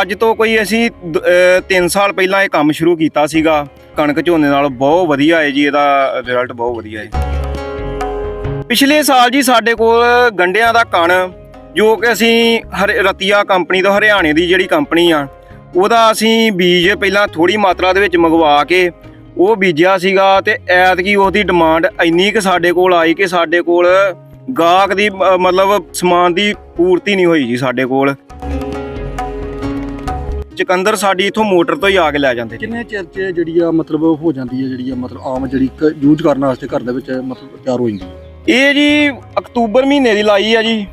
ਅੱਜ ਤੋਂ ਕੋਈ ਅਸੀਂ 3 ਸਾਲ ਪਹਿਲਾਂ ਇਹ ਕੰਮ ਸ਼ੁਰੂ ਕੀਤਾ ਸੀਗਾ। ਕਣਕ ਝੋਨੇ ਨਾਲ ਬਹੁਤ ਵਧੀਆ ਹੈ ਜੀ, ਇਹਦਾ ਰਿਜ਼ਲਟ ਬਹੁਤ ਵਧੀਆ ਹੈ। ਪਿਛਲੇ ਸਾਲ ਜੀ ਸਾਡੇ ਕੋਲ ਗੰਡਿਆਂ ਦਾ ਕਣ, ਜੋ ਕਿ ਅਸੀਂ ਹਰ- ਰਤੀਆ ਕੰਪਨੀ ਤੋਂ ਹਰਿਆਣੇ ਦੀ ਜਿਹੜੀ ਕੰਪਨੀ ਆ, ਉਹਦਾ ਅਸੀਂ ਬੀਜ ਪਹਿਲਾਂ ਥੋੜੀ ਮਾਤਰਾ ਦੇ ਵਿੱਚ ਮੰਗਵਾ ਕੇ ਉਹ ਬੀਜਿਆ ਸੀਗਾ ਤੇ ਐਤਕੀ ਉਹਦੀ ਡਿਮਾਂਡ ਇੰਨੀ ਕਿ ਸਾਡੇ ਕੋਲ ਆਈ ਕਿ ਸਾਡੇ ਕੋਲ ਗਾਹਕ ਦੀ ਮਤਲਬ ਸਮਾਨ ਦੀ ਪੂਰਤੀ ਨਹੀਂ ਹੋਈ ਜੀ ਸਾਡੇ ਕੋਲ। ਚਕੰਦਰ ਸਾਡੀ ਇਥੋਂ ਮੋਟਰ ਤੋਂ ਹੀ ਆ ਕੇ ਲੈ ਜਾਂਦੇ ਜੀ ਕਿੰਨੇ ਚਿਰ ਚ ਜਿਹੜੀ ਆ ਮਤਲਬ ਹੋ ਜਾਂਦੀ ਹੈ ਜਿਹੜੀ ਆ ਮਤਲਬ ਆਮ ਜਿਹੜੀ ਯੂਜ਼ ਕਰਨ ਵਾਸਤੇ ਘਰ ਦੇ ਵਿੱਚ ਮਤਲਬ ਤਿਆਰ ਹੋ ਜਾਂਦੀ? ਹੈ ਇਹ ਜੀ ਅਕਤੂਬਰ ਮਹੀਨੇ ਦੀ ਲਾਈ ਆ ਜੀ।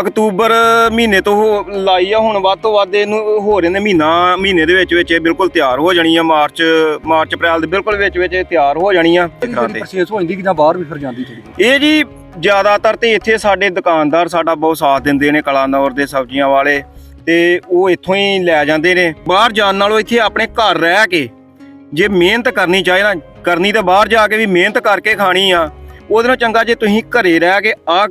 ਅਕਤੂਬਰ ਮਹੀਨੇ ਤੋਂ ਲਾਈ ਆ ਹੁਣ ਵੱਧ ਤੋਂ ਵੱਧ ਇਹਨੂੰ ਹੋ ਰਹੇ ਨੇ ਮਹੀਨਾ ਮਹੀਨੇ ਦੇ ਵਿੱਚ ਵਿੱਚ ਇਹ ਬਿਲਕੁਲ ਤਿਆਰ ਹੋ ਜਾਣੀ ਆ। ਮਾਰਚ ਮਾਰਚ ਅਪ੍ਰੈਲ ਦੇ ਬਿਲਕੁਲ ਵਿੱਚ ਵਿੱਚ ਇਹ ਤਿਆਰ ਹੋ ਜਾਣੀ ਆ। ਪਰਚੇਸ ਹੋ ਜਾਂਦੀ ਕਿ ਜਾਂ ਬਾਹਰ ਵੀ ਫਿਰ ਜਾਂਦੀ ਥੋੜੀ ਇਹ ਜੀ ਜ਼ਿਆਦਾਤਰ ਤੇ ਇੱਥੇ ਸਾਡੇ ਦੁਕਾਨਦਾਰ ਸਾਡਾ ਬਹੁਤ ਸਾਥ ਦਿੰਦੇ ਨੇ ਕਲਾਨੌਰ ਦੇ ਸਬਜ਼ੀਆਂ ਵਾਲੇ। ਤੇ ਉਹ ਇੱਥੋਂ ਹੀ ਲੈ ਜਾਂਦੇ ਨੇ। ਬਾਹਰ ਜਾਣ ਨਾਲੋਂ ਇੱਥੇ ਆਪਣੇ ਘਰ ਰਹਿ ਕੇ ਜੇ ਮਿਹਨਤ ਕਰਨੀ ਚਾਹੇ ਨਾ, ਕਰਨੀ ਤਾਂ ਬਾਹਰ ਜਾ ਕੇ ਵੀ ਮਿਹਨਤ ਕਰਕੇ ਖਾਣੀ ਆ। ਉਹਦੇ ਨਾਲ ਚੰਗਾ ਜੇ ਤੁਸੀਂ ਘਰੇ ਰਹਿ ਕੇ ਆ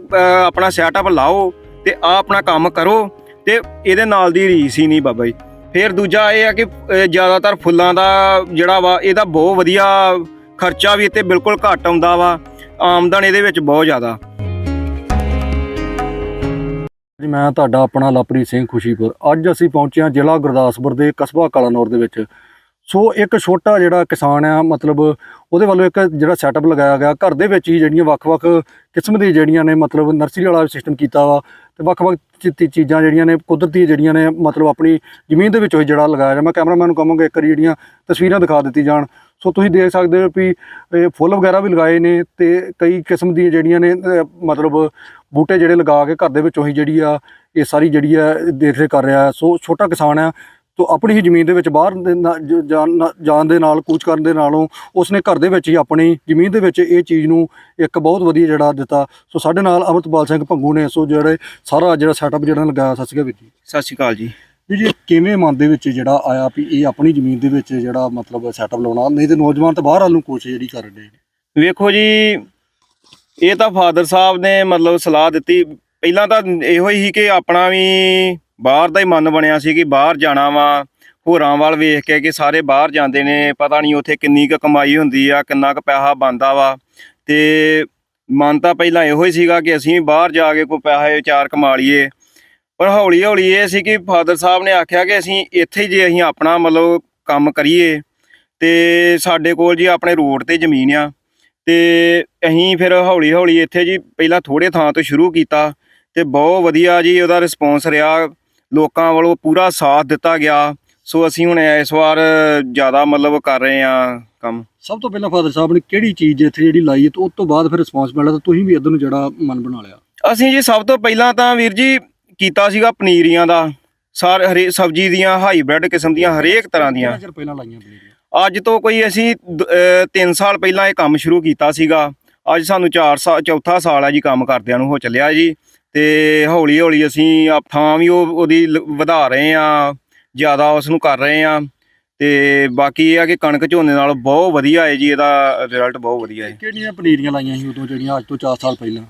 ਆਪਣਾ ਸੈਟਅਪ ਲਾਓ ਤੇ ਆ ਆਪਣਾ ਕੰਮ ਕਰੋ ਤੇ ਇਹਦੇ ਨਾਲ ਦੀ ਰੀਸ ਹੀ ਨਹੀਂ ਬਾਬਾ ਜੀ। ਫਿਰ ਦੂਜਾ ਇਹ ਆ ਕਿ ਜ਼ਿਆਦਾਤਰ ਫੁੱਲਾਂ ਦਾ ਜਿਹੜਾ ਵਾ, ਇਹਦਾ ਬਹੁਤ ਵਧੀਆ ਖਰਚਾ ਵੀ ਇੱਥੇ ਬਿਲਕੁਲ ਘੱਟ ਆਉਂਦਾ ਵਾ। ਆਮਦਨ ਇਹਦੇ ਵਿੱਚ ਬਹੁਤ ਜ਼ਿਆਦਾ। ਜੀ, ਮੈਂ ਤੁਹਾਡਾ ਆਪਣਾ ਲਵਪ੍ਰੀਤ ਸਿੰਘ ਖੁਸ਼ੀਪੁਰ। ਅੱਜ ਅਸੀਂ ਪਹੁੰਚੇ ਹਾਂ ਜ਼ਿਲ੍ਹਾ ਗੁਰਦਾਸਪੁਰ ਦੇ ਕਸਬਾ ਕਲਾਨੌਰ ਦੇ ਵਿੱਚ। ਸੋ ਇੱਕ ਛੋਟਾ ਜਿਹੜਾ ਕਿਸਾਨ ਆ, ਮਤਲਬ ਉਹਦੇ ਵੱਲੋਂ ਇੱਕ ਜਿਹੜਾ ਸੈਟਅਪ ਲਗਾਇਆ ਗਿਆ। ਘਰ ਦੇ ਵਿੱਚ ਹੀ ਜਿਹੜੀਆਂ ਵੱਖ-ਵੱਖ ਕਿਸਮ ਦੀ ਜਿਹੜੀਆਂ ਨੇ, ਮਤਲਬ ਨਰਸਰੀ ਵਾਲਾ ਸਿਸਟਮ ਕੀਤਾ ਵਾ ਤੇ ਵੱਖ-ਵੱਖ ਚੀ- ਚੀਜ਼ਾਂ ਜਿਹੜੀਆਂ ਨੇ, ਕੁਦਰਤੀ ਜਿਹੜੀਆਂ ਨੇ, ਮਤਲਬ ਆਪਣੀ ਜ਼ਮੀਨ ਦੇ ਵਿੱਚੋਂ ਹੀ ਜਿਹੜਾ ਲਗਾਇਆ। ਜਾ ਮੈਂ ਕੈਮਰਾਮੈਨ ਨੂੰ ਕਹਾਂਗਾ ਇੱਕ ਵਾਰੀ ਜਿਹੜੀਆਂ ਤਸਵੀਰਾਂ ਦਿਖਾ ਦਿੱਤੀ ਜਾਣ। ਸੋ ਤੁਸੀਂ ਦੇਖ ਸਕਦੇ ਹੋ ਵੀ ਇਹ ਫੁੱਲ ਵਗੈਰਾ ਵੀ ਲਗਾਏ ਨੇ ਤੇ ਕਈ ਕਿਸਮ ਦੀਆਂ ਜਿਹੜੀਆਂ ਨੇ ਅਹ, ਮਤਲਬ ਬੂਟੇ ਜਿਹੜੇ ਲਗਾ ਕੇ ਘਰ ਦੇ ਵਿੱਚੋਂ ਹੀ ਜਿਹੜੀ ਆ ਇਹ ਸਾਰੀ ਜਿਹੜੀ ਆ ਦੇਖ ਰੇਖ ਕਰ ਰਿਹਾ। ਹੈ। ਸੋ ਛੋਟਾ ਕਿਸਾਨ ਆ ਤੋ ਆਪਣੀ ਹੀ ਜ਼ਮੀਨ ਦੇ ਵਿੱਚ ਬਾਹਰ ਦੇ ਨਾ- ਜ- ਜਾਣ ਨਾ- ਜਾਣ ਦੇ ਨਾਲ ਕੂਚ ਕਰਨ ਦੇ ਨਾਲੋਂ ਉਸਨੇ ਘਰ ਦੇ ਵਿੱਚ ਹੀ ਆਪਣੀ ਜ਼ਮੀਨ ਦੇ ਵਿੱਚ ਇਹ ਚੀਜ਼ ਨੂੰ ਇੱਕ ਬਹੁਤ ਵਧੀਆ ਜਿਹੜਾ ਦਿੱਤਾ। ਸੋ ਸਾਡੇ ਨਾਲ ਅਮਰਤਪਾਲ ਸਿੰਘ ਭੰਗੂ ਨੇ ਸੋ ਜਿਹੜੇ ਸਾਰਾ ਜਿਹੜਾ ਸੈਟਅਪ ਜਿਹੜਾ ਲਗਾਇਆ ਸਤਿ ਸ਼੍ਰੀ ਅਕਾਲ ਵੀਰ ਜੀ। ਸਤਿ ਸ਼੍ਰੀ ਅਕਾਲ ਜੀ। ਵੀ ਜੀ ਕਿਵੇਂ ਮਨ ਦੇ ਵਿੱਚ ਜਿਹੜਾ ਆਇਆ ਵੀ ਇਹ ਆਪਣੀ ਜ਼ਮੀਨ ਦੇ ਵਿੱਚ ਜਿਹੜਾ ਮਤਲਬ ਸੈਟਅਪ ਲਾਉਣਾ, ਨਹੀਂ ਤੇ ਨੌਜਵਾਨ ਤਾਂ ਬਾਹਰ ਵੱਲ ਕੋਸ਼ਿਸ਼ ਜਿਹੜੀ ਕਰ ਰਹੇ ਨੇ। ਵੇਖੋ ਜੀ, ਇਹ ਤਾਂ ਫਾਦਰ ਸਾਹਿਬ ਨੇ ਮਤਲਬ ਸਲਾਹ ਦਿੱਤੀ। ਪਹਿਲਾਂ ਤਾਂ ਇਹੋ ਹੀ ਸੀ ਕਿ ਆਪਣਾ ਵੀ ਬਾਹਰ ਦਾ ਹੀ ਮਨ ਬਣਿਆ ਸੀ ਕਿ ਬਾਹਰ ਜਾਣਾ ਵਾ। ਹੋਰਾਂ ਵੱਲ ਵੇਖ ਕੇ ਕਿ ਸਾਰੇ ਬਾਹਰ ਜਾਂਦੇ ਨੇ, ਪਤਾ ਨਹੀਂ ਉੱਥੇ ਕਿੰਨੀ ਕੁ ਕਮਾਈ ਹੁੰਦੀ ਆ, ਕਿੰਨਾ ਕੁ ਪੈਸਾ ਬਣਦਾ ਵਾ। ਤੇ ਮਨ ਤਾਂ ਪਹਿਲਾਂ ਇਹੋ ਹੀ ਸੀਗਾ ਕਿ ਅਸੀਂ ਬਾਹਰ ਜਾ ਕੇ ਕੋਈ ਪੈਸੇ ਚਾਰ ਕਮਾ ਲਈਏ। ਪਰ ਹੌਲੀ ਹੌਲੀ ਇਹ ਸੀ ਕਿ ਫਾਦਰ ਸਾਹਿਬ ਨੇ ਆਖਿਆ ਕਿ ਅਸੀਂ ਇੱਥੇ ਜੇ ਅਸੀਂ ਆਪਣਾ ਮਤਲਬ ਕੰਮ ਕਰੀਏ ਤੇ ਸਾਡੇ ਕੋਲ ਜੀ ਆਪਣੇ ਰੋਡ ਤੇ ਜ਼ਮੀਨ ਆ। ਤੇ ਅਸੀਂ ਫਿਰ ਹੌਲੀ ਹੌਲੀ ਇੱਥੇ ਜੀ ਪਹਿਲਾਂ ਥੋੜੇ ਥਾਂ ਤੋਂ ਸ਼ੁਰੂ ਕੀਤਾ ਤੇ ਬਹੁਤ ਵਧੀਆ ਜੀ ਉਹਦਾ ਰਿਸਪੌਂਸ ਰਿਹਾ। ਲੋਕਾਂ ਵੱਲੋਂ ਪੂਰਾ ਸਾਥ ਦਿੱਤਾ ਗਿਆ। ਸੋ ਅਸੀਂ ਹੁਣ ਇਸ ਵਾਰ ਜ਼ਿਆਦਾ ਮਤਲਬ ਕਰ ਰਹੇ ਆ ਕੰਮ। ਸਭ ਤੋਂ ਪਹਿਲਾਂ ਫਾਦਰ ਸਾਹਿਬ ਨੇ ਕਿਹੜੀ ਚੀਜ਼ ਇੱਥੇ ਜਿਹੜੀ ਲਾਈ ਤੇ ਉਸ ਤੋਂ ਬਾਅਦ ਫਿਰ ਰਿਸਪੌਂਸ ਮਿਲਿਆ ਤਾਂ ਤੁਸੀਂ ਵੀ ਇੱਧਰ ਨੂੰ ਜਿਹੜਾ ਮਨ ਬਣਾ ਲਿਆ? ਅਸੀਂ ਜੀ ਸਭ ਤੋਂ ਪਹਿਲਾਂ ਤਾਂ ਵੀਰ ਜੀ ਕੀਤਾ ਸੀਗਾ ਪਨੀਰੀਆਂ ਦਾ ਸਾਰ ਹਰੇ ਸਬਜ਼ੀ ਦੀਆਂ ਹਾਈਬ੍ਰਿਡ ਕਿਸਮ ਦੀਆਂ ਹਰੇਕ ਤਰ੍ਹਾਂ ਦੀਆਂ। ਕਿੰਨਾ ਚਿਰ ਪਹਿਲਾਂ ਲਾਈਆਂ ਪਨੀਰੀਆਂ? ਅੱਜ ਤੋਂ ਕੋਈ ਅਸੀਂ 3 ਸਾਲ ਪਹਿਲਾਂ ਇਹ ਕੰਮ ਸ਼ੁਰੂ ਕੀਤਾ ਸੀਗਾ। ਅੱਜ ਸਾਨੂੰ 4 ਸਾਲ ਚੌਥਾ ਸਾਲ ਆ ਜੀ ਕੰਮ ਕਰਦਿਆਂ ਨੂੰ ਹੋ ਚੱਲਿਆ ਜੀ। ਤੇ ਹੌਲੀ ਹੌਲੀ ਅਸੀਂ ਆ ਥਾਂ ਵੀ ਉਹ ਉਹਦੀ ਵਧਾ ਰਹੇ ਆ ਜ਼ਿਆਦਾ ਉਸ ਨੂੰ ਕਰ ਰਹੇ ਆ। ਤੇ ਬਾਕੀ ਇਹ ਆ ਕਿ ਕਣਕ ਝੋਨੇ ਨਾਲ ਬਹੁਤ ਵਧੀਆ ਹੈ ਜੀ ਇਹਦਾ ਰਿਜ਼ਲਟ ਬਹੁਤ ਵਧੀਆ ਹੈ। ਕਿਹੜੀਆਂ ਪਨੀਰੀਆਂ ਲਾਈਆਂ ਸੀ ਉਦੋਂ ਜਿਹੜੀਆਂ ਅੱਜ ਤੋਂ 4 ਸਾਲ ਪਹਿਲਾਂ?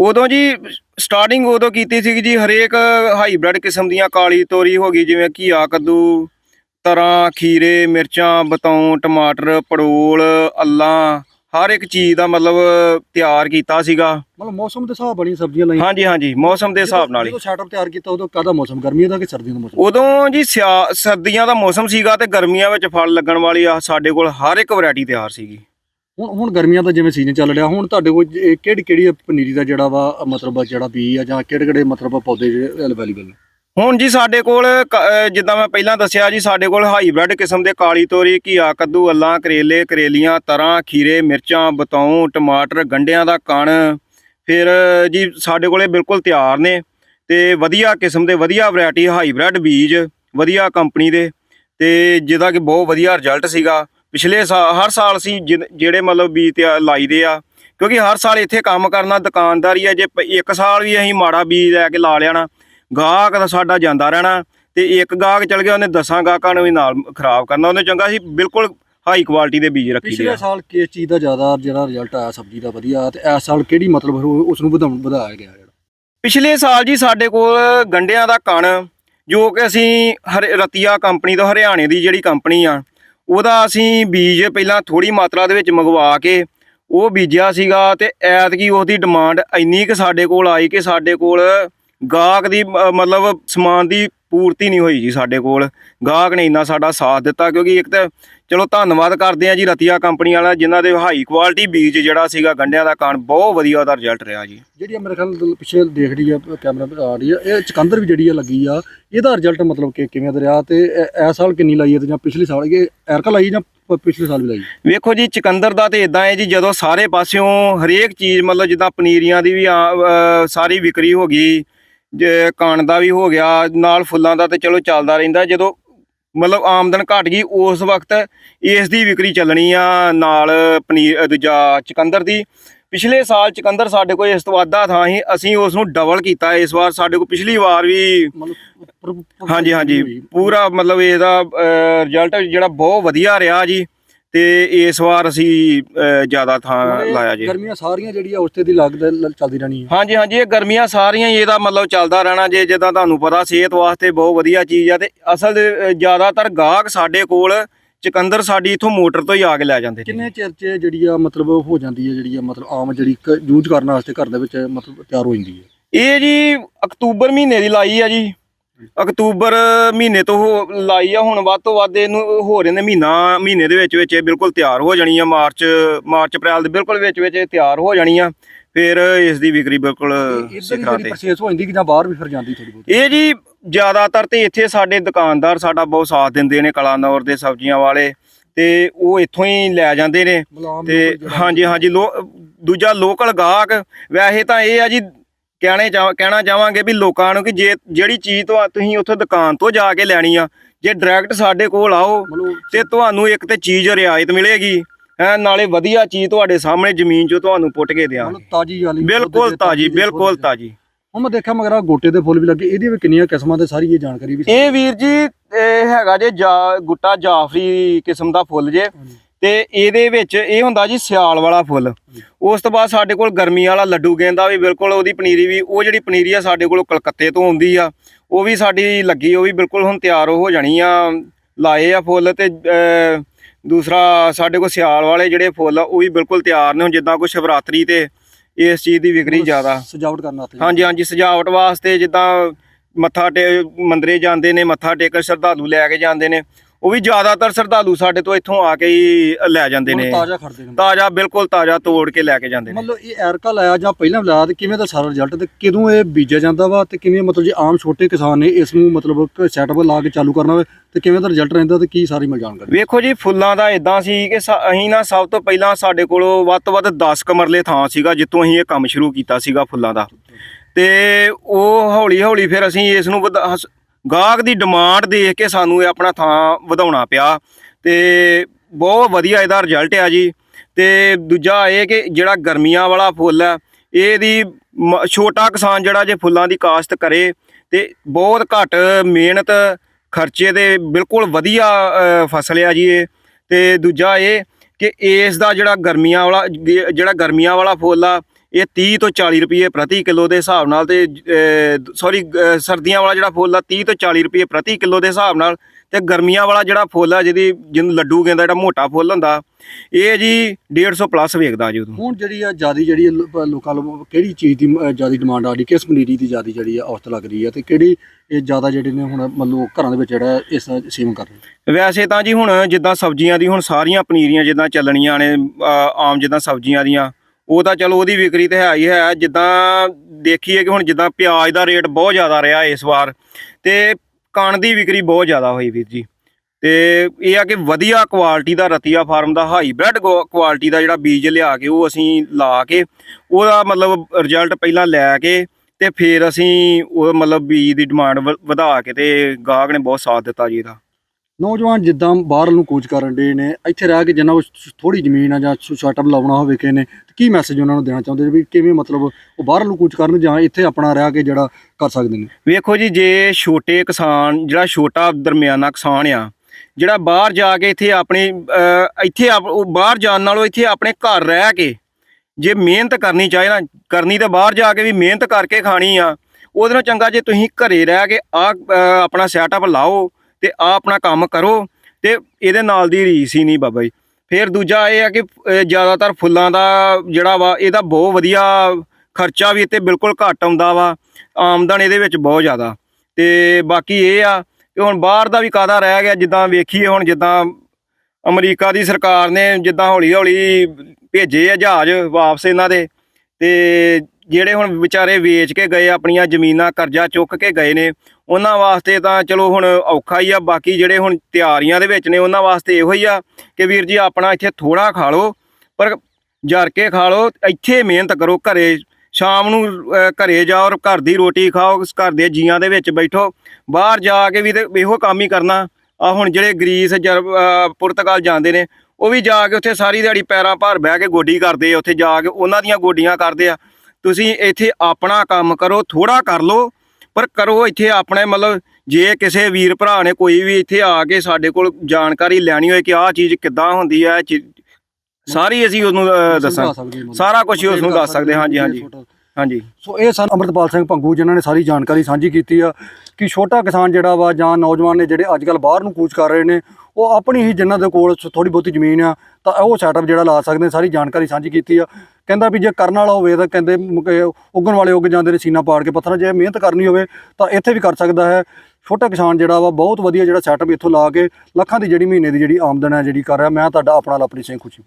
ਉਦੋਂ ਜੀ ਸਟਾਰਟਿੰਗ ਉਦੋਂ ਕੀਤੀ ਸੀ ਜੀ ਹਰੇਕ ਹਾਈਬ੍ਰਿਡ ਕਿਸਮ ਦੀਆਂ ਕਾਲੀ ਤੋਰੀ ਹੋ ਗਈ ਜਿਵੇਂ ਘੀਆ ਕੱਦੂ ਤਰਾਂ ਖੀਰੇ ਮਿਰਚਾਂ ਬਤੌਂ ਟਮਾਟਰ ਪੜੋਲ ਅੱਲਾਂ ਹਰ ਇੱਕ ਚੀਜ਼ ਦਾ ਮਤਲਬ ਤਿਆਰ ਕੀਤਾ ਸੀਗਾ। ਮਤਲਬ ਮੌਸਮ ਦੇ ਹਿਸਾਬ ਵਾਲੀਆਂ ਸਬਜ਼ੀਆਂ ਲਾਈਆਂ। ਹਾਂਜੀ ਹਾਂਜੀ ਮੌਸਮ ਦੇ ਹਿਸਾਬ ਨਾਲ ਹੀ। ਜਦੋਂ ਸੈਟਅਪ ਤਿਆਰ ਕੀਤਾ ਉਦੋਂ ਕਾਹਦਾ ਮੌਸਮ? ਗਰਮੀਆਂ ਦਾ ਕਿ ਸਰਦੀਆਂ ਦਾ ਮੌਸਮ? ਉਦੋਂ ਜੀ ਸਰਦੀਆਂ ਦਾ ਮੌਸਮ ਸੀਗਾ ਤੇ ਗਰਮੀਆਂ ਵਿੱਚ ਫਲ ਲੱਗਣ ਵਾਲੀ ਆ ਸਾਡੇ ਕੋਲ ਹਰ ਇੱਕ ਵੈਰਾਈਟੀ ਤਿਆਰ ਸੀਗੀ। ਹੁਣ ਹੁਣ ਗਰਮੀਆਂ ਦਾ ਜਿਵੇਂ ਸੀਜ਼ਨ ਚੱਲ ਰਿਹਾ, ਹੁਣ ਤੁਹਾਡੇ ਕੋਲ ਕਿਹੜੀ ਕਿਹੜੀ ਪਨੀਰੀ ਦਾ ਜਿਹੜਾ ਵਾ, ਮਤਲਬ ਜਿਹੜਾ ਬੀਜ ਆ ਜਾਂ ਕਿਹੜੇ ਕਿਹੜੇ ਮਤਲਬ ਪੌਦੇ ਜਿਹੜੇ ਅਵੇਲੇਬਲ ਨੇ? ਹੁਣ ਜੀ ਸਾਡੇ ਕੋਲ ਜਿੱਦਾਂ ਮੈਂ ਪਹਿਲਾਂ ਦੱਸਿਆ ਜੀ, ਸਾਡੇ ਕੋਲ ਹਾਈਬ੍ਰਿਡ ਕਿਸਮ ਦੇ ਕਾਲੀ ਤੋਰੀ, ਘੀਆ, ਕੱਦੂ ਅੱਲਾਂ ਕਰੇਲੇ, ਕਰੇਲੀਆਂ, ਤਰਾਂ, ਖੀਰੇ, ਮਿਰਚਾਂ, ਬਤੌਂ, ਟਮਾਟਰ, ਗੰਡਿਆਂ ਦਾ ਕਣ, ਫਿਰ ਜੀ ਸਾਡੇ ਕੋਲੇ ਬਿਲਕੁਲ ਤਿਆਰ ਨੇ ਤੇ ਵਧੀਆ ਕਿਸਮ ਦੇ, ਵਧੀਆ ਵੈਰਾਈਟੀ ਹਾਈਬ੍ਰਿਡ ਬੀਜ, ਵਧੀਆ ਕੰਪਨੀ ਦੇ ਤੇ ਜਿਹਦਾ ਕਿ ਬਹੁਤ ਵਧੀਆ ਰਿਜ਼ਲਟ ਸੀਗਾ। ਪਿਛਲੇ ਸਾਲ ਹਰ ਸਾਲ ਅਸੀਂ ਜਿਹੜੇ ਮਤਲਬ ਬੀਜ ਤੇ ਲਾਈਦੇ ਆ ਕਿਉਂਕਿ ਹਰ ਸਾਲ ਇੱਥੇ ਕੰਮ ਕਰਨਾ ਦੁਕਾਨਦਾਰੀ ਆ ਜੇ ਇੱਕ ਸਾਲ ਵੀ ਅਸੀਂ ਮਾੜਾ ਬੀਜ ਲੈ ਕੇ ਲਾ ਲਿਆਣਾ ਗਾਹਕ ਤਾਂ ਸਾਡਾ ਜਾਂਦਾ ਰਹਿਣਾ ਤੇ ਇੱਕ ਗਾਹਕ ਚਲ ਗਿਆ ਉਹਨੇ ਦਸਾਂ ਗਾਹਕਾਂ ਨੂੰ ਵੀ ਨਾਲ ਖਰਾਬ ਕਰਨਾ ਉਹਨੇ ਚੰਗਾ ਸੀ ਬਿਲਕੁਲ ਹਾਈ ਕੁਆਲਿਟੀ ਦੇ ਬੀਜ ਰੱਖੀ ਦੇ ਪਿਛਲੇ ਸਾਲ ਕਿਸ ਚੀਜ਼ ਦਾ ਜ਼ਿਆਦਾ ਜਿਹੜਾ ਰਿਜ਼ਲਟ ਆਇਆ ਸਬਜ਼ੀ ਦਾ ਵਧੀਆ ਤੇ ਇਸ ਸਾਲ ਕਿਹੜੀ ਮਤਲਬ ਉਸ ਨੂੰ ਵਧਾਉਣ ਵਧਾਇਆ ਗਿਆ ਜਿਹੜਾ? ਪਿਛਲੇ ਸਾਲ ਜੀ ਸਾਡੇ ਕੋਲ ਗੰਡਿਆਂ ਦਾ ਕਣ ਜੋ ਕਿ ਅਸੀਂ ਹਰ- ਰਤੀਆ ਕੰਪਨੀ ਤੋਂ ਹਰਿਆਣੇ ਦੀ ਜਿਹੜੀ ਕੰਪਨੀ ਆ ਉਹਦਾ ਅਸੀਂ ਬੀਜ ਪਹਿਲਾਂ ਥੋੜੀ ਮਾਤਰਾ ਦੇ ਵਿੱਚ ਮੰਗਵਾ ਕੇ ਉਹ ਬੀਜਿਆ ਸੀਗਾ ਤੇ ਐਤਕੀ ਉਹਦੀ ਡਿਮਾਂਡ ਇੰਨੀ ਕਿ ਸਾਡੇ ਕੋਲ ਆਈ ਕਿ ਸਾਡੇ ਕੋਲ ਗਾਹਕ ਦੀ ਮਤਲਬ ਸਮਾਨ ਦੀ ਪੂਰਤੀ ਨਹੀਂ ਹੋਈ ਜੀ ਸਾਡੇ ਕੋਲ। ਗਾਹਕ ਨੇ ਇੰਨਾ ਸਾਡਾ ਸਾਥ ਦਿੱਤਾ ਕਿਉਂਕਿ ਇੱਕ ਤਾਂ ਚਲੋ ਧੰਨਵਾਦ ਕਰਦੇ ਆ ਜੀ ਰਤੀਆ ਕੰਪਨੀ ਵਾਲਾ ਜਿਨ੍ਹਾਂ ਦੇ ਹਾਈ ਕੁਆਲਿਟੀ ਬੀਜ ਜਿਹੜਾ ਸੀਗਾ ਗੰਡਿਆਂ ਦਾ ਕਾਣ ਬਹੁਤ ਵਧੀਆ ਉਹਦਾ ਰਿਜ਼ਲਟ ਰਿਹਾ ਜੀ। ਜਿਹੜੀ ਮੇਰੇ ਖਿਆਲ ਪਿੱਛੇ ਦੇਖ ਰਹੀ ਆ ਕੈਮਰਾ ਆ ਰਹੀ ਆ ਇਹ ਚਕੰਦਰ ਵੀ ਜਿਹੜੀ ਆ ਲੱਗੀ ਆ ਇਹਦਾ ਰਿਜ਼ਲਟ ਮਤਲਬ ਕਿ ਕਿਵੇਂ ਦਾ ਰਿਹਾ ਤੇ ਇਸ ਸਾਲ ਕਿੰਨੀ ਲਾਈ ਹੈ ਤੇ ਜਾਂ ਪਿਛਲੇ ਸਾਲ ਇਹ ਐਰਕਾ ਲਾਈ ਜਾਂ ਪਿਛਲੇ ਸਾਲ ਵੀ ਲਾਈ? ਵੇਖੋ ਜੀ ਚਕੰਦਰ ਦਾ ਤੇ ਇਦਾਂ ਹੈ ਜੀ ਜਦੋਂ ਸਾਰੇ ਪਾਸਿਓਂ ਹਰੇਕ ਚੀਜ਼ ਮਤਲਬ ਜਿੱਦਾਂ ਪਨੀਰੀਆਂ ਦੀ ਵੀ ਸਾਰੀ ਵਿਕਰੀ ਹੋ ਗਈ ਜੇ ਕਣ ਦਾ ਵੀ ਹੋ ਗਿਆ ਨਾਲ ਫੁੱਲਾਂ ਦਾ ਤੇ ਚਲੋ ਚੱਲਦਾ ਰਹਿੰਦਾ ਜਦੋਂ ਮਤਲਬ ਆਮਦਨ ਘਟ ਗਈ ਉਸ ਵਕਤ ਇਸ ਦੀ ਵਿਕਰੀ ਚੱਲਣੀ ਆ ਨਾਲ ਪਨੀਰ ਦੂਜਾ ਚਕੰਦਰ ਦੀ ਪਿਛਲੇ ਸਾਲ ਚਕੰਦਰ ਸਾਡੇ ਕੋਲ ਇਸ ਤੋਂ ਵਾਧਾ ਥਾਂ ਸੀ ਅਸੀਂ ਉਸ ਨੂੰ ਡਬਲ ਕੀਤਾ ਇਸ ਵਾਰ ਸਾਡੇ ਕੋਲ ਪਿਛਲੀ ਵਾਰ ਵੀ ਹਾਂਜੀ ਹਾਂਜੀ। ਪੂਰਾ ਮਤਲਬ ਇਹਦਾ ਰਿਜ਼ਲਟ ਜਿਹੜਾ ਬਹੁਤ ਵਧੀਆ ਰਿਹਾ ਜੀ ਤੇ ਇਸ ਵਾਰ ਅਸੀਂ ਅਹ, ਜ਼ਿਆਦਾ ਥਾਂ ਲਾਇਆ ਜੀ। ਗਰਮੀਆਂ ਸਾਰੀਆਂ ਜਿਹੜੀਆਂ ਉਸਤੇ ਦੀ ਲੱਗਦਾ ਲ- ਚੱਲਦੀ ਰਹਿਣੀ ਹੈ ਹਾਂਜੀ ਹਾਂਜੀ ਇਹ ਗਰਮੀਆਂ ਸਾਰੀਆਂ ਹੀ ਇਹਦਾ ਮਤਲਬ ਚੱਲਦਾ ਰਹਿਣਾ ਜੇ ਜਿੱਦਾਂ ਤੁਹਾਨੂੰ ਪਤਾ ਸਿਹਤ ਵਾਸਤੇ ਬਹੁਤ ਵਧੀਆ ਚੀਜ਼ ਆ ਤੇ ਅਸਲ ਦੇ, ਜ਼ਿਆਦਾਤਰ ਗਾਹਕ ਸਾਡੇ ਕੋਲ ਚਕੰਦਰ ਸਾਡੀ ਇਥੋਂ ਮੋਟਰ ਤੋਂ ਹੀ ਆ ਕੇ ਲੈ ਜਾਂਦੇ ਜੀ ਕਿੰਨੇ ਚਿਰ ਚ ਜਿਹੜੀ ਆ ਮਤਲਬ ਹੋ ਜਾਂਦੀ ਹੈ ਜਿਹੜੀ ਆ ਮਤਲਬ ਆਮ ਜਿਹੜੀ ਯੂਜ਼ ਕਰਨ ਵਾਸਤੇ ਘਰ ਦੇ ਵਿੱਚ ਮਤਲਬ ਤਿਆਰ ਹੋ ਜਾਂਦੀ ਹੈ ਇਹ ਜੀ ਅਕਤੂਬਰ ਮਹੀਨੇ ਦੀ ਲਾਈ ਆ ਜੀ। ਅਕਤੂਬਰ ਮਹੀਨੇ ਤੋਂ ਹੋ- ਲਾਈ ਆ ਹੁਣ ਵੱਧ ਤੋਂ ਵੱਧ ਇਹਨੂੰ ਹੋ ਰਹੇ ਨੇ ਮਹੀਨਾ ਮਹੀਨੇ ਦੇ ਵਿੱਚ ਵਿੱਚ ਇਹ ਬਿਲਕੁਲ ਤਿਆਰ ਹੋ ਜਾਣੀ ਆ ਮਾਰਚ ਮਾਰਚ ਅਪ੍ਰੈਲ ਦੇ ਬਿਲਕੁਲ ਵਿੱਚ ਵਿੱਚ ਇਹ ਤਿਆਰ ਹੋ ਜਾਣੀ ਆ ਫਿਰ ਇਸ ਦੀ ਵਿਕਰੀ ਬਿਲਕੁਲ ਦੀ ਸਿਖਰਾਂ ਜਿਹੜੀ ਤੇ। ਪਰਚੇਸ ਹੋ ਜਾਂਦੀ ਕਿ ਜਾਂ ਬਾਹਰ ਵੀ ਫਿਰ ਜਾਂਦੀ ਥੋੜੀ ਬਹੁਤ? ਇਹ ਜੀ ਜ਼ਿਆਦਾਤਰ ਤੇ ਇੱਥੇ ਸਾਡੇ ਦੁਕਾਨਦਾਰ ਸਾਡਾ ਬਹੁਤ ਸਾਥ ਦਿੰਦੇ ਨੇ ਕਲਾਨੌਰ ਦੇ ਸਬਜ਼ੀਆਂ ਵਾਲੇ ਤੇ ਉਹ ਇੱਥੋਂ ਹੀ ਲੈ ਜਾਂਦੇ ਨੇ ਤੇ ਹਾਂਜੀ ਹਾਂਜੀ ਲੋ ਦੂਜਾ ਲੋਕਲ ਗਾਹਕ ਵੈਸੇ ਤਾਂ ਇਹ ਆ ਜੀ ਕਹਿਣੇ ਕਹਿਣਾ ਚਾਹਾਂਗੇ ਵੀ ਲੋਕਾਂ ਨੂੰ ਕਿ ਜੇ ਜਿਹੜੀ ਚੀਜ਼ ਤੋਂ ਤੁਸੀਂ ਉੱਥੇ ਦੁਕਾਨ ਤੋਂ ਜਾ ਕੇ ਲੈਣੀ ਆ ਜੇ ਡਾਇਰੈਕਟ ਸਾਡੇ ਕੋਲ ਆਓ ਤੇ ਤੁਹਾਨੂੰ ਇੱਕ ਤੇ ਚੀਜ਼ ਰਿਆਇਤ ਮਿਲੇਗੀ ਹੈ ਨਾਲੇ ਵਧੀਆ ਚੀਜ਼ ਤੁਹਾਡੇ ਸਾਹਮਣੇ ਜ਼ਮੀਨ 'ਚੋਂ ਤੁਹਾਨੂੰ ਪੁੱਟ ਕੇ ਦਿਆਂਗੇ। ਤਾਜੀ ਵਾਲੀ ਬਿਲਕੁਲ ਤਾਜੀ ਬਿਲਕੁਲ ਤਾਜੀ। ਹੁਣ ਮੈਂ ਦੇਖਿਆ ਮਗਰ ਆਹ ਗੋਟੇ ਦੇ ਫੁੱਲ ਵੀ ਲੱਗੇ ਇਹਦੀ ਵੀ ਕਿੰਨੀਆਂ ਕਿਸਮਾਂ ਦੇ ਸਾਰੀ ਇਹ ਜਾਣਕਾਰੀ ਵੀ ਇਹ ਵੀਰ ਜੀ ਇਹ ਹੈਗਾ ਜੇ ਗੁੱਟਾ ਜਾਫਰੀ ਕਿਸਮ ਦਾ ਫੁੱਲ ਜੇ। ਤੇ ਇਹਦੇ ਵਿੱਚ ਇਹ ਹੁੰਦਾ ਜੀ ਸਿਆਲ ਵਾਲਾ ਫੁੱਲ। ਉਸ ਤੋਂ ਬਾਅਦ ਸਾਡੇ ਕੋਲ ਗਰਮੀ ਵਾਲਾ ਲੱਡੂ ਗੇਂਦਾ ਵੀ ਬਿਲਕੁਲ ਉਹਦੀ ਪਨੀਰੀ ਵੀ ਉਹ ਜਿਹੜੀ ਪਨੀਰੀ ਆ ਸਾਡੇ ਕੋਲ ਕਲਕੱਤੇ ਤੋਂ ਆਉਂਦੀ ਆ ਉਹ ਵੀ ਸਾਡੀ ਲੱਗੀ ਉਹ ਵੀ ਬਿਲਕੁਲ ਹੁਣ ਤਿਆਰ ਹੋ ਜਾਣੀ ਆ ਲਾਏ ਆ ਫੁੱਲ ਤੇ ਦੂਸਰਾ ਸਾਡੇ ਕੋਲ ਸਿਆਲ ਵਾਲੇ ਜਿਹੜੇ ਫੁੱਲ ਆ ਉਹ ਵੀ ਬਿਲਕੁਲ ਤਿਆਰ ਨੇ ਹੁਣ ਜਿੱਦਾਂ ਕੋਈ ਸ਼ਿਵਰਾਤਰੀ ਤੇ ਇਸ ਚੀਜ਼ ਦੀ ਵਿਕਰੀ ਜ਼ਿਆਦਾ। ਸਜਾਵਟ ਕਰਨ ਵਾਸਤੇ। ਹਾਂਜੀ ਹਾਂਜੀ ਸਜਾਵਟ ਵਾਸਤੇ ਜਿੱਦਾਂ ਮੱਥਾ ਟੇ ਮੰਦਰੇ ਜਾਂਦੇ ਨੇ ਮੱਥਾ ਟੇਕਣ ਸ਼ਰਧਾਲੂ ਲੈ ਕੇ ਜਾਂਦੇ ਨੇ ਉਹ ਵੀ ਜ਼ਿਆਦਾਤਰ ਸ਼ਰਧਾਲੂ ਸਾਡੇ ਤੋਂ ਇੱਥੋਂ ਆ ਕੇ ਹੀ ਲੈ ਜਾਂਦੇ ਨੇ। ਤਾਜ਼ਾ ਖੜਦੇ ਨੇ। ਤਾਜ਼ਾ ਬਿਲਕੁਲ ਤਾਜ਼ਾ ਤੋੜ ਕੇ ਲੈ ਕੇ ਜਾਂਦੇ ਨੇ। ਮਤਲਬ ਇਹ ਐਰਕਾ ਲਾਇਆ ਜਾਂ ਪਹਿਲਾਂ ਲਾਇਆ ਤੇ ਕਿਵੇਂ ਦਾ ਸਾਰਾ ਰਿਜ਼ਲਟ ਤੇ ਕਿਦੋਂ ਇਹ ਬੀਜਿਆ ਜਾਂਦਾ ਵਾ ਤੇ ਕਿਵੇਂ ਮਤਲਬ ਜੇ ਆਮ ਛੋਟੇ ਕਿਸਾਨ ਨੇ ਇਸ ਨੂੰ ਮਤਲਬ ਸੈਟਅਪ ਲਾ ਕੇ ਚਾਲੂ ਕਰਨਾ ਹੋਵੇ ਤੇ ਕਿਵੇਂ ਦਾ ਰਿਜ਼ਲਟ ਰਹਿੰਦਾ ਤੇ ਕੀ ਸਾਰੀ ਮਿਲ ਜਾਣਕਾਰੀ? ਵੇਖੋ ਜੀ ਫੁੱਲਾਂ ਦਾ ਇਦਾਂ ਸੀ ਕਿ ਅਸੀਂ ਨਾ ਸਭ ਤੋਂ ਪਹਿਲਾਂ ਸਾਡੇ ਕੋਲੋਂ ਵੱਧ ਤੋਂ ਵੱਧ 10 ਕਮਰਲੇ ਥਾਂ ਸੀਗਾ ਜਿੱਥੋਂ ਅਸੀਂ ਇਹ ਕੰਮ ਸ਼ੁਰੂ ਕੀਤਾ ਸੀਗਾ ਫੁੱਲਾਂ ਦਾ। ਤੇ ਉਹ ਹੌਲੀ ਹੌਲੀ ਫਿਰ ਅਸੀਂ ਇਸ ਨੂੰ ਗਾਹਕ ਦੀ ਡਿਮਾਂਡ ਦੇਖ ਕੇ ਸਾਨੂੰ ਇਹ ਆਪਣਾ ਥਾਂ ਵਧਾਉਣਾ ਪਿਆ ਤੇ ਬਹੁਤ ਵਧੀਆ ਇਹਦਾ ਰਿਜ਼ਲਟ ਆ ਜੀ। ਤੇ ਦੂਜਾ ਇਹ ਕਿ ਜਿਹੜਾ ਗਰਮੀਆਂ ਵਾਲਾ ਫੁੱਲ ਆ, ਇਹਦੀ ਮ- ਛੋਟਾ ਕਿਸਾਨ ਜਿਹੜਾ ਜੇ ਫੁੱਲਾਂ ਦੀ ਕਾਸ਼ਤ ਕਰੇ ਤੇ ਬਹੁਤ ਘੱਟ ਮਿਹਨਤ ਖਰਚੇ ਦੇ ਬਿਲਕੁਲ ਵਧੀਆ ਫਸਲ ਆ ਜੀ ਇਹ। ਤੇ ਦੂਜਾ ਇਹ ਕਿ ਇਸ ਦਾ ਜਿਹੜਾ ਗਰਮੀਆਂ ਵਾਲਾ, ਜਿਹੜਾ ਗਰਮੀਆਂ ਵਾਲਾ ਫੁੱਲ ਆ ਇਹ 30 ਤੋਂ 40 ਰੁਪਏ ਪ੍ਰਤੀ ਕਿਲੋ ਦੇ ਹਿਸਾਬ ਨਾਲ ਤੇ ਸੌਰੀ ਸਰਦੀਆਂ ਵਾਲਾ ਜਿਹੜਾ ਫੁੱਲ ਆ 30 ਤੋਂ 40 ਰੁਪਏ ਪ੍ਰਤੀ ਕਿਲੋ ਦੇ ਹਿਸਾਬ ਨਾਲ ਤੇ ਗਰਮੀਆਂ ਵਾਲਾ ਜਿਹੜਾ ਫੁੱਲ ਆ ਜਿਹਦੀ ਜਿਹਨੂੰ ਲੱਡੂ ਕਹਿੰਦਾ ਜਿਹੜਾ ਮੋਟਾ ਫੁੱਲ ਹੁੰਦਾ ਇਹ ਜੀ 150 ਪਲੱਸ ਵੇਖਦਾ ਜੀ ਉਦੋਂ। ਹੁਣ ਜਿਹੜੀ ਆ ਜਿਆਦੀ ਜਿਹੜੀ ਲੋਕਾਂ ਨੂੰ ਕਿਹੜੀ ਚੀਜ਼ ਦੀ ਜਿਆਦੀ ਡਿਮਾਂਡ ਆ ਰਹੀ ਕਿਸ ਪਨੀਰੀ ਦੀ ਜਿਆਦੀ ਜਿਹੜੀ ਆ ਔਸਤ ਲੱਗ ਰਹੀ ਆ ਤੇ ਕਿਹੜੀ ਇਹ ਜ਼ਿਆਦਾ ਜਿਹੜੇ ਨੇ ਹੁਣ ਮਤਲਬ ਘਰਾਂ ਦੇ ਵਿੱਚ ਜਿਹੜਾ ਇਸ ਸੇਵਨ ਕਰ ਰਹੇ ਵੈਸੇ ਤਾਂ ਜੀ ਹੁਣ ਜਿੱਦਾਂ ਸਬਜ਼ੀਆਂ ਦੀ ਹੁਣ ਸਾਰੀਆਂ ਪਨੀਰੀਆਂ ਜਿੱਦਾਂ ਚੱਲਣੀਆਂ ਨੇ ਆਮ ਜਿੱਦਾਂ ਸਬਜ਼ੀਆਂ ਦੀਆਂ ਉਹ ਤਾਂ ਚਲੋ ਉਹਦੀ ਵਿਕਰੀ ਤੇ ਹੈ ਹੀ ਹੈ। ਜਿੱਦਾਂ ਦੇਖੀਏ ਕਿ ਹੁਣ ਜਿੱਦਾਂ ਪਿਆਜ਼ ਦਾ ਰੇਟ ਬਹੁਤ ਜ਼ਿਆਦਾ ਰਿਹਾ ਇਸ ਵਾਰ ਤੇ ਕਣ ਦੀ ਵਿਕਰੀ ਬਹੁਤ ਜ਼ਿਆਦਾ ਹੋਈ ਵੀਰ ਜੀ। ਤੇ ਇਹ ਆ ਕਿ ਵਧੀਆ ਕੁਆਲਿਟੀ ਦਾ ਰਤੀਆ ਫਾਰਮ ਦਾ ਹਾਈਬ੍ਰਿਡ ਕੁਆਲਿਟੀ ਦਾ ਜਿਹੜਾ ਬੀਜ ਲਿਆ ਕੇ ਉਹ ਅਸੀਂ ਲਾ ਕੇ ਉਹਦਾ ਮਤਲਬ ਰਿਜ਼ਲਟ ਪਹਿਲਾਂ ਲੈ ਕੇ ਤੇ ਫਿਰ ਅਸੀਂ ਉਹ ਮਤਲਬ ਬੀਜ ਦੀ ਡਿਮਾਂਡ ਵਧਾ ਕੇ ਤੇ ਗਾਹਕ ਨੇ ਬਹੁਤ ਸਾਥ ਦਿੱਤਾ ਜੀ ਇਹਦਾ। ਨੌਜਵਾਨ ਜਿੱਦਾਂ ਬਾਹਰ ਨੂੰ ਕੋਚ ਕਰਨ ਦੇ ਨੇ, ਇੱਥੇ ਰਹਿ ਕੇ ਜਿੰਨਾ ਥੋੜੀ ਜ਼ਮੀਨ ਆ ਜਾਂ ਸਟਾਰਟਅਪ ਲਾਉਣਾ ਹੋਵੇ ਕਿਸੇ ਨੇ ਕੀ ਮੈਸੇਜ ਉਹਨਾਂ ਨੂੰ ਦੇਣਾ ਚਾਹੁੰਦੇ ਨੇ ਵੀ ਕਿਵੇਂ ਮਤਲਬ ਉਹ ਬਾਹਰ ਨੂੰ ਕੂਚ ਕਰਨ ਜਾਂ ਇੱਥੇ ਆਪਣਾ ਰਹਿ ਕੇ ਜਿਹੜਾ ਕਰ ਸਕਦੇ ਨੇ? ਵੇਖੋ ਜੀ, ਜੇ ਛੋਟੇ ਕਿਸਾਨ, ਜਿਹੜਾ ਛੋਟਾ ਦਰਮਿਆਨਾ ਕਿਸਾਨ ਆ, ਜਿਹੜਾ ਬਾਹਰ ਜਾ ਕੇ ਇੱਥੇ ਆਪਣੇ ਇੱਥੇ ਆਪ- ਉਹ ਬਾਹਰ ਜਾਣ ਨਾਲੋਂ ਇੱਥੇ ਆਪਣੇ ਘਰ ਰਹਿ ਕੇ ਜੇ ਮਿਹਨਤ ਕਰਨੀ ਚਾਹੇ ਨਾ, ਕਰਨੀ ਤਾਂ ਬਾਹਰ ਜਾ ਕੇ ਵੀ ਮਿਹਨਤ ਕਰਕੇ ਖਾਣੀ ਆ, ਉਹਦੇ ਨਾਲ ਚੰਗਾ ਜੇ ਤੁਸੀਂ ਘਰੇ ਰਹਿ ਕੇ ਆ ਆਪਣਾ ਸੈਟਅਪ ਲਾਓ ਤੇ ਆ ਆਪਣਾ ਕੰਮ ਕਰੋ ਤੇ ਇਹਦੇ ਨਾਲ ਦੀ ਰੀਸ ਹੀ ਨਹੀਂ ਬਾਬਾ ਜੀ। ਫਿਰ ਦੂਜਾ ਇਹ ਆ ਕਿ ਜ਼ਿਆਦਾਤਰ ਫੁੱਲਾਂ ਦਾ ਜਿਹੜਾ ਵਾ ਇਹਦਾ ਬਹੁਤ ਵਧੀਆ ਖਰਚਾ ਵੀ ਇੱਥੇ ਬਿਲਕੁਲ ਘੱਟ ਆਉਂਦਾ ਵਾ, ਆਮਦਨ ਇਹਦੇ ਵਿੱਚ ਬਹੁਤ ਜ਼ਿਆਦਾ। ਤੇ ਬਾਕੀ ਇਹ ਆ ਕਿ ਹੁਣ ਬਾਹਰ ਦਾ ਵੀ ਕਾਦਾ ਰਹਿ ਗਿਆ, ਜਿੱਦਾਂ ਵੇਖੀਏ ਹੁਣ ਜਿੱਦਾਂ ਅਮਰੀਕਾ ਦੀ ਸਰਕਾਰ ਨੇ ਜਿੱਦਾਂ ਹੌਲੀ ਹੌਲੀ ਭੇਜੇ ਆ ਜਹਾਜ਼ ਵਾਪਸ ਇਹਨਾਂ ਦੇ, ਤੇ ਜਿਹੜੇ ਹੁਣ ਵਿਚਾਰੇ ਵੇਚ ਕੇ ਗਏ ਆਪਣੀਆਂ ਜ਼ਮੀਨਾਂ ਕਰਜ਼ਾ ਚੁੱਕ ਕੇ ਗਏ ਨੇ ਉਹਨਾਂ ਵਾਸਤੇ ਤਾਂ ਚਲੋ ਹੁਣ ਔਖਾ ਹੀ ਆ ਬਾਕੀ ਜਿਹੜੇ ਹੁਣ ਤਿਆਰੀਆਂ ਦੇ ਵਿੱਚ ਨੇ ਉਹਨਾਂ ਵਾਸਤੇ ਇਹੋ ਹੀ ਆ ਕਿ ਵੀਰ ਜੀ ਆਪਣਾ ਇੱਥੇ ਥੋੜਾ ਖਾ ਲਓ ਪਰ ਜਰ ਕੇ ਖਾ ਲਓ ਇੱਥੇ ਮਿਹਨਤ ਕਰੋ ਘਰੇ ਸ਼ਾਮ ਨੂੰ ਅਹ, ਘਰੇ ਜਾਓ ਔਰ ਘਰ ਦੀ ਰੋਟੀ ਖਾਓ ਘਰ ਦੇ ਜੀਆਂ ਦੇ ਵਿੱਚ ਬੈਠੋ ਬਾਹਰ ਜਾ ਕੇ ਵੀ ਤੇ ਇਹੋ ਕੰਮ ਹੀ ਕਰਨਾ। ਆ ਹੁਣ ਜਿਹੜੇ ਗਰੀਸ ਜਰ ਪੁਰਤਗਾਲ ਜਾਂਦੇ ਨੇ ਉਹ ਵੀ ਜਾ ਕੇ ਉੱਥੇ ਸਾਰੀ ਦਿਹਾੜੀ ਪੈਰਾਂ ਭਾਰ ਬਹਿ ਕੇ ਗੋਡੀ ਕਰਦੇ ਆ ਉੱਥੇ ਜਾ ਕੇ ਉਹਨਾਂ ਦੀਆਂ ਗੋਡੀਆਂ ਕਰਦੇ ਆ। ਤੁਸੀਂ ਇੱਥੇ ਆਪਣਾ ਕੰਮ ਕਰੋ ਥੋੜਾ ਕਰ ਲਓ ਪਰ ਕਰੋ ਇੱਥੇ ਆਪਣੇ ਮਤਲਬ ਜੇ ਕਿਸੇ ਵੀਰ ਭਰਾ ਨੇ ਕੋਈ ਵੀ ਇੱਥੇ ਆ ਕੇ ਸਾਡੇ ਕੋਲ ਜਾਣਕਾਰੀ ਲੈਣੀ ਹੋਏ ਕਿ ਆਹ ਚੀਜ਼ ਕਿੱਦਾਂ ਹੁੰਦੀ ਹੈ ਸਾਰੀ ਅਸੀਂ ਉਹਨੂੰ ਦੱਸਾਂ ਸਾਰਾ ਹੀ ਉਸ ਨੂੰ ਦੱਸ ਸਕਦੇ, ਹਾਂਜੀ, ਹਾਂਜੀ। ਹਾਂਜੀ। ਸੋ ਇਹ ਸਨ ਅਮਰਤਪਾਲ ਸਿੰਘ ਭੰਗੂ, ਜਿਨ੍ਹਾਂ ਨੇ ਸਾਰੀ ਜਾਣਕਾਰੀ ਸਾਂਝੀ ਕੀਤੀ ਆ ਕਿ ਛੋਟਾ ਕਿਸਾਨ ਜਿਹੜਾ ਵਾ ਜਾਂ ਨੌਜਵਾਨ ਨੇ ਜਿਹੜੇ ਅੱਜ ਕੱਲ ਬਾਹਰ ਨੂੰ ਕੂਚ ਕਰ ਰਹੇ ਨੇ, ਉਹ ਆਪਣੀ ਹੀ ਜਿਨ੍ਹਾਂ ਦੇ ਕੋਲ ਥੋੜੀ ਬਹੁਤੀ ਜ਼ਮੀਨ ਆ, ਤਾਂ ਉਹ ਸੈਟਅਪ ਜਿਹੜਾ ਲਾ ਸਕਦੇ ਨੇ, ਸਾਰੀ ਜਾਣਕਾਰੀ ਸਾਂਝੀ ਕੀਤੀ ਆ। ਕਹਿੰਦਾ ਵੀ ਜੇ ਕਰਨ ਵਾਲਾ ਹੋਵੇ ਤਾਂ ਕਹਿੰਦੇ ਮ- ਉੱਗਣ ਵਾਲੇ ਉੱਗ ਜਾਂਦੇ ਨੇ, ਸੀਨਾ ਪਾੜ ਕੇ ਪੱਥਰਾਂ, ਜੇ ਮਿਹਨਤ ਕਰਨੀ ਹੋਵੇ ਤਾਂ ਇੱਥੇ ਵੀ ਕਰ ਸਕਦਾ ਹੈ। ਛੋਟਾ ਕਿਸਾਨ ਜਿਹੜਾ ਵਾ ਬਹੁਤ ਵਧੀਆ ਜਿਹੜਾ ਸੈਟਅਪ ਇੱਥੋਂ ਲਾ ਕੇ, ਲੱਖਾਂ ਦੀ ਜਿਹੜੀ ਮਹੀਨੇ ਦੀ ਜਿਹੜੀ ਆਮਦਨ ਹੈ, ਜਿਹੜੀ ਕਰ ਰਿਹਾ, ਮੈਂ ਤੁਹਾਡਾ ਆਪਣਾ ਲਵਪ੍ਰੀਤ ਸਿੰਘ ਖੁਸ਼ੀ।